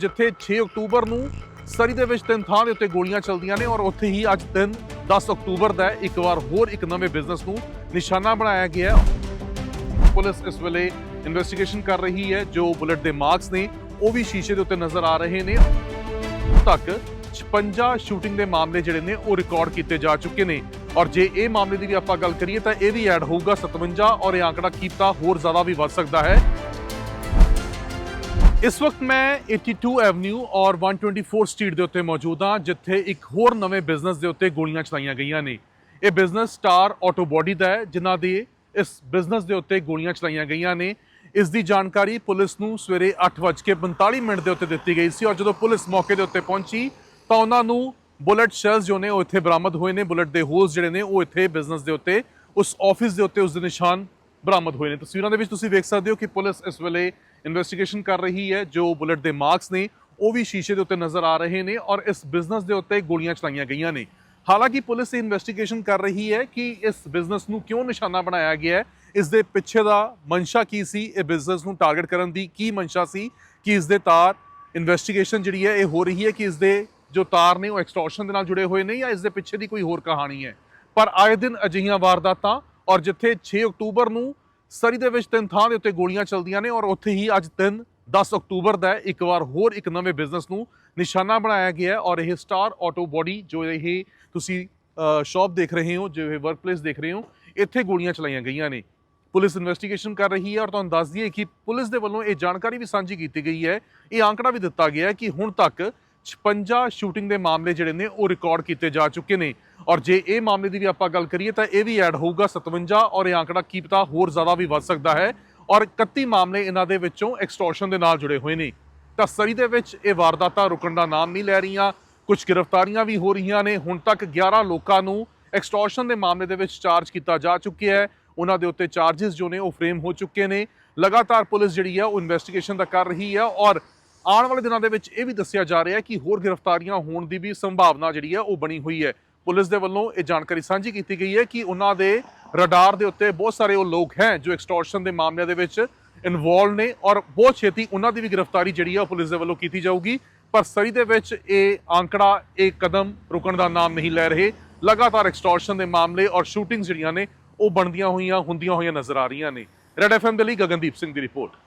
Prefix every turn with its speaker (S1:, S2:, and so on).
S1: ਜਿੱਥੇ 6 ਅਕਤੂਬਰ ਨੂੰ ਸਰੀ ਦੇ ਵਿੱਚ ਤਿੰਨ ਥਾਂ ਦੇ ਉੱਤੇ ਗੋਲੀਆਂ ਚੱਲਦੀਆਂ ਨੇ ਔਰ ਉੱਥੇ ਹੀ ਅੱਜ ਦਿਨ 10 ਅਕਤੂਬਰ ਦਾ ਇੱਕ ਵਾਰ ਹੋਰ ਇੱਕ ਨਵੇਂ ਬਿਜ਼ਨਸ ਨੂੰ ਨਿਸ਼ਾਨਾ ਬਣਾਇਆ ਗਿਆ ਹੈ। ਪੁਲਿਸ ਇਸ ਵੇਲੇ ਇਨਵੈਸਟੀਗੇਸ਼ਨ ਕਰ ਰਹੀ ਹੈ, ਜੋ ਬੁਲਟ ਦੇ ਮਾਰਕਸ ਨੇ, ਉਹ ਵੀ ਸ਼ੀਸ਼ੇ ਦੇ ਉੱਤੇ ਨਜ਼ਰ ਆ ਰਹੇ ਨੇ। ਹੁਣ ਤੱਕ 56 ਸ਼ੂਟਿੰਗ ਦੇ ਮਾਮਲੇ ਜਿਹੜੇ ਨੇ, ਉਹ ਰਿਕਾਰਡ ਕੀਤੇ ਜਾ ਚੁੱਕੇ ਨੇ। ਔਰ ਜੇ ਇਹ ਮਾਮਲੇ ਦੀ ਵੀ ਆਪਾਂ ਗੱਲ ਕਰੀਏ, ਤਾਂ ਇਹ ਵੀ ਐਡ ਹੋਊਗਾ 57 ਔਰ ਇਹ ਆંકੜਾ ਕੀਤਾ ਹੋਰ ਜ਼ਿਆਦਾ ਵੀ ਵੱਧ ਸਕਦਾ ਹੈ। ਇਸ ਵਕਤ ਮੈਂ 82 ਐਵਨਿਊ ਔਰ 124 ਸਟਰੀਟ ਦੇ ਉੱਤੇ ਮੌਜੂਦ ਹਾਂ, ਜਿੱਥੇ ਇੱਕ ਹੋਰ ਨਵੇਂ ਬਿਜ਼ਨਸ ਦੇ ਉੱਤੇ ਗੋਲੀਆਂ ਚਲਾਈਆਂ ਗਈਆਂ ਨੇ। ਇਹ ਬਿਜ਼ਨਸ ਸਟਾਰ ਆਟੋ ਬਾਡੀ ਦਾ ਹੈ, ਜਿਨ੍ਹਾਂ ਦੇ ਇਸ ਬਿਜ਼ਨਸ ਦੇ ਉੱਤੇ ਗੋਲੀਆਂ ਚਲਾਈਆਂ ਗਈਆਂ ਨੇ। ਇਸ ਦੀ ਜਾਣਕਾਰੀ ਪੁਲਿਸ ਨੂੰ ਸਵੇਰੇ 8:45 ਮਿੰਟ ਦੇ ਉੱਤੇ ਦਿੱਤੀ ਗਈ ਸੀ ਔਰ ਜਦੋਂ ਪੁਲਿਸ ਮੌਕੇ ਦੇ ਉੱਤੇ ਪਹੁੰਚੀ, ਤਾਂ ਉਹਨਾਂ ਨੂੰ ਬੁਲਟ ਸ਼ੈਲਸ ਜੋ ਨੇ, ਉਹ ਇੱਥੇ ਬਰਾਮਦ ਹੋਏ ਨੇ। ਬੁਲਟ ਦੇ ਹੋਲਸ ਜਿਹੜੇ ਨੇ, ਉਹ ਇੱਥੇ ਬਿਜ਼ਨਸ ਦੇ ਉੱਤੇ, ਉਸ ਆਫਿਸ ਦੇ ਉੱਤੇ ਉਸ ਦੇ ਨਿਸ਼ਾਨ ਬਰਾਮਦ ਹੋਏ ਨੇ। ਤਸਵੀਰਾਂ ਦੇ ਵਿੱਚ ਤੁਸੀਂ ਵੇਖ ਸਕਦੇ ਹੋ ਕਿ ਪੁਲਿਸ ਇਸ ਵੇਲੇ ਇਨਵੈਸਟੀਗੇਸ਼ਨ ਕਰ ਰਹੀ ਹੈ। ਜੋ ਬੁਲਟ ਦੇ ਮਾਰਕਸ ਨੇ, ਉਹ ਵੀ ਸ਼ੀਸ਼ੇ ਦੇ ਉੱਤੇ ਨਜ਼ਰ ਆ ਰਹੇ ਨੇ ਔਰ ਇਸ ਬਿਜ਼ਨਸ ਦੇ ਉੱਤੇ ਗੋਲੀਆਂ ਚਲਾਈਆਂ ਗਈਆਂ ਨੇ। ਹਾਲਾਂਕਿ ਪੁਲਿਸ ਇਹ ਇਨਵੈਸਟੀਗੇਸ਼ਨ ਕਰ ਰਹੀ ਹੈ ਕਿ ਇਸ ਬਿਜ਼ਨਸ ਨੂੰ ਕਿਉਂ ਨਿਸ਼ਾਨਾ ਬਣਾਇਆ ਗਿਆ ਹੈ? ਇਸ ਦੇ ਪਿੱਛੇ ਦਾ ਮਨਸ਼ਾ ਕੀ ਸੀ? ਇਹ ਬਿਜ਼ਨਸ ਨੂੰ ਟਾਰਗੇਟ ਕਰਨ ਦੀ ਕੀ ਮਨਸ਼ਾ ਸੀ? ਕਿ ਇਸ ਦੇ ਤਾਰ? ਇਨਵੈਸਟੀਗੇਸ਼ਨ ਜਿਹੜੀ ਹੈ, ਇਹ ਹੋ ਰਹੀ ਹੈ ਕਿ ਇਸ ਦੇ ਜੋ ਤਾਰ ਨੇ, ਉਹ ਐਕਸਟੋਰਸ਼ਨ ਦੇ ਨਾਲ ਜੁੜੇ ਹੋਏ ਨੇ ਜਾਂ ਇਸ ਦੇ ਪਿੱਛੇ ਦੀ ਕੋਈ ਹੋਰ ਕਹਾਣੀ ਹੈ। ਪਰ ਆਏ ਦਿਨ ਅਜਿਹੀਆਂ ਵਾਰਦਾਤਾਂ ਔਰ ਜਿੱਥੇ 6 ਅਕਤੂਬਰ ਨੂੰ ਸਰੀ ਦੇ ਵਿੱਚ ਤਿੰਨ ਥਾਂ ਦੇ ਉੱਤੇ ਗੋਲੀਆਂ ਚੱਲਦੀਆਂ ਨੇ ਔਰ ਉੱਥੇ ਹੀ ਅੱਜ ਦਿਨ 10 ਅਕਤੂਬਰ ਦਾ ਇੱਕ ਵਾਰ ਹੋਰ ਇੱਕ ਨਵੇਂ ਬਿਜ਼ਨਸ ਨੂੰ ਨਿਸ਼ਾਨਾ ਬਣਾਇਆ ਗਿਆ ਹੈ ਔਰ ਇਹ ਸਟਾਰ ਆਟੋ ਬਾਡੀ ਜੋ ਇਹ ਤੁਸੀਂ ਸ਼ਾਪ ਦੇਖ ਰਹੇ ਹੋ, ਜੋ ਇਹ ਵਰਕਪਲੇਸ ਦੇਖ ਰਹੇ ਹੋ, ਇੱਥੇ ਗੋਲੀਆਂ ਚਲਾਈਆਂ ਗਈਆਂ ਨੇ। ਪੁਲਿਸ ਇਨਵੈਸਟੀਗੇਸ਼ਨ ਕਰ ਰਹੀ ਹੈ ਔਰ ਤੁਹਾਨੂੰ ਦੱਸ ਦਈਏ ਕਿ ਪੁਲਿਸ ਦੇ ਵੱਲੋਂ ਇਹ ਜਾਣਕਾਰੀ ਵੀ ਸਾਂਝੀ ਕੀਤੀ ਗਈ ਹੈ। ਇਹ ਆંકੜਾ ਵੀ ਦਿੱਤਾ ਗਿਆ ਹੈ ਕਿ ਹੁਣ ਤੱਕ 56 ਸ਼ੂਟਿੰਗ ਦੇ ਮਾਮਲੇ ਜਿਹੜੇ ਨੇ ਉਹ ਰਿਕਾਰਡ ਕੀਤੇ ਜਾ ਚੁੱਕੇ ਨੇ। ਔਰ ਜੇ ਇਹ ਮਾਮਲੇ ਦੀ ਵੀ ਆਪਾਂ ਗੱਲ ਕਰੀਏ ਤਾਂ ਇਹ ਵੀ ਐਡ ਹੋਊਗਾ 57 ਔਰ ਇਹ ਆંકੜਾ ਕੀ ਪਤਾ ਹੋਰ ਜ਼ਿਆਦਾ ਵੀ ਵੱਧ ਸਕਦਾ ਹੈ। ਔਰ 31 ਮਾਮਲੇ ਇਹਨਾਂ ਦੇ ਵਿੱਚੋਂ ਐਕਸਟੋਰਸ਼ਨ ਦੇ ਨਾਲ ਜੁੜੇ ਹੋਏ ਨੇ। ਤਾਂ ਸਰੀ ਦੇ ਵਿੱਚ ਇਹ ਵਾਰਦਾਤਾਂ ਰੁਕਣ ਦਾ ਨਾਮ ਨਹੀਂ ਲੈ ਰਹੀਆਂ, ਕੁਝ ਗ੍ਰਿਫਤਾਰੀਆਂ ਵੀ ਹੋ ਰਹੀਆਂ ਨੇ। ਹੁਣ ਤੱਕ 11 ਲੋਕਾਂ ਨੂੰ ਐਕਸਟੋਰਸ਼ਨ ਦੇ ਮਾਮਲੇ ਦੇ ਵਿੱਚ ਚਾਰਜ ਕੀਤਾ ਜਾ ਚੁੱਕਿਆ ਹੈ। ਉਹਨਾਂ ਦੇ ਉੱਤੇ ਚਾਰजेस ਜੋ ਨੇ ਉਹ ਫਰੇਮ ਹੋ ਚੁੱਕੇ ਨੇ। ਲਗਾਤਾਰ ਪੁਲਿਸ ਜਿਹੜੀ ਹੈ ਉਹ ਇਨਵੈਸਟੀਗੇਸ਼ਨ ਦਾ ਕਰ ਰਹੀ ਹੈ ਔਰ ਆਉਣ ਵਾਲੇ ਦਿਨਾਂ ਦੇ ਵਿੱਚ ਇਹ ਵੀ ਦੱਸਿਆ ਜਾ ਰਿਹਾ ਹੈ ਕਿ ਹੋਰ ਗ੍ਰਿਫਤਾਰੀਆਂ ਹੋਣ ਦੀ ਵੀ ਸੰਭਾਵਨਾ ਜਿਹੜੀ ਹੈ ਉਹ ਬਣੀ ਹੋਈ ਹੈ। ਪੁਲਿਸ ਦੇ ਵੱਲੋਂ ਇਹ ਜਾਣਕਾਰੀ ਸਾਂਝੀ ਕੀਤੀ ਗਈ ਹੈ ਕਿ ਉਹਨਾਂ ਦੇ ਰਡਾਰ ਦੇ ਉੱਤੇ ਬਹੁਤ ਸਾਰੇ ਉਹ ਲੋਕ ਹੈ ਜੋ ਐਕਸਟੋਰਸ਼ਨ ਦੇ ਮਾਮਲਿਆਂ ਦੇ ਵਿੱਚ ਇਨਵੋਲਵ ਨੇ ਔਰ ਬਹੁਤ ਛੇਤੀ ਉਹਨਾਂ ਦੀ ਵੀ ਗ੍ਰਿਫਤਾਰੀ ਜਿਹੜੀ ਹੈ ਉਹ ਪੁਲਿਸ ਦੇ ਵੱਲੋਂ ਕੀਤੀ ਜਾਊਗੀ। ਪਰ ਸਰੀ ਦੇ ਵਿੱਚ ਇਹ ਆંકੜਾ ਇਹ ਕਦਮ ਰੁਕਣ ਦਾ ਨਾਮ ਨਹੀਂ ਲੈ ਰਹੇ। ਲਗਾਤਾਰ ਐਕਸਟੋਰਸ਼ਨ ਦੇ ਮਾਮਲੇ ਔਰ ਸ਼ੂਟਿੰਗਸ ਜਿਹੜੀਆਂ ਨੇ ਉਹ ਬਣਦੀਆਂ ਹੋਈਆਂ, ਹੁੰਦੀਆਂ ਹੋਈਆਂ ਨਜ਼ਰ ਆ ਰਹੀਆਂ ਨੇ। ਰੈਡ ਐਫਐਮ ਦੇ ਲਈ ਗਗਨਦੀਪ ਸਿੰਘ ਦੀ ਰਿਪੋਰਟ।